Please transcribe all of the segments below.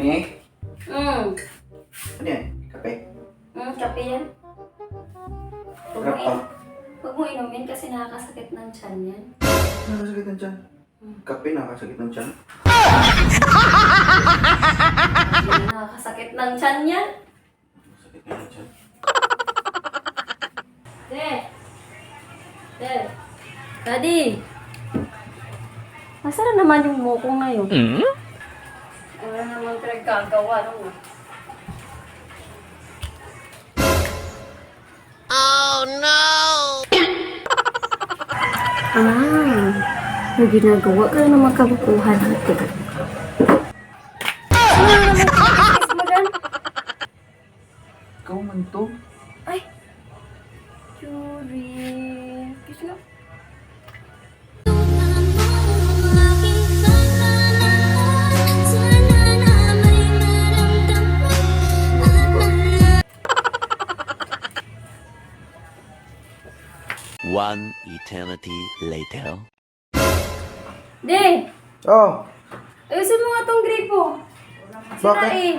Me? Mm. Ano yan? Kape? Mm, kape yan. Huwag mo, Sarap pa. in- huwag mo inumin kasi nakakasakit ng tiyan yan. Nakasakit ng tiyan. Kape nakasakit ng tiyan. nakakasakit ng tiyan yan. Nakasakit ng tiyan. De. De. Daddy. Na naman yung moko ngayon? Hmm? Wala naman pinagkagawa nung Ah, may ginagawa ka na naman kabukuhan natin. Ano? Ikaw man to. Ay! Yuri. Kiss nga. One eternity later. De! Oh! Ayusin mo nga tong gripo. Sira Bakit? eh.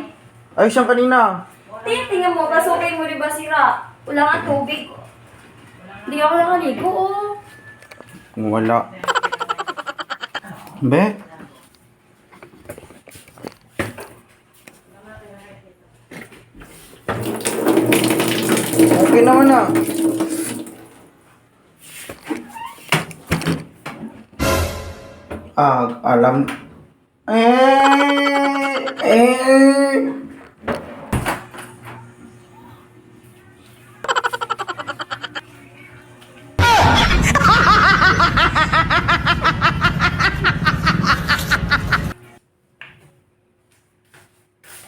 Ayos yan kanina. Tingnan, tingnan mo, pasukin mo di ba sira? Wala nga tubig. Hindi ako nakaligo, oh. Wala. Be? Okay naman na. Ah, alam. Eh, eh.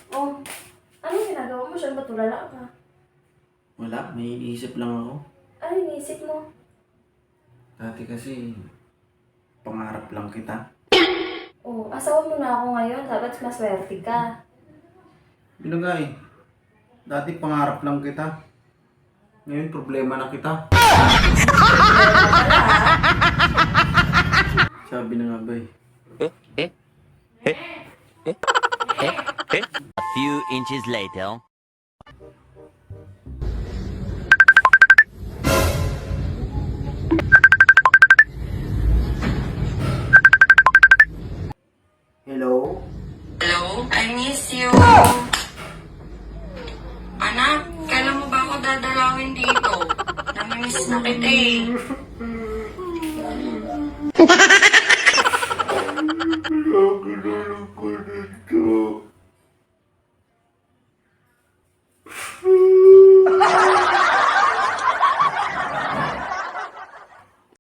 Oh, ano ginagawa mo? Saan ba tulala ka? Wala, may iniisip lang ako. Ano iniisip mo? Dati kasi, pangarap lang kita. Oh, asawa mo na ako ngayon. Dapat maswerte ka. Nga eh. Dati pangarap lang kita. Ngayon problema na kita. Sabi na nga ba eh. A few inches later. You. Anak, kailan mo ba ako dadalawin dito? Namimiss na kita eh.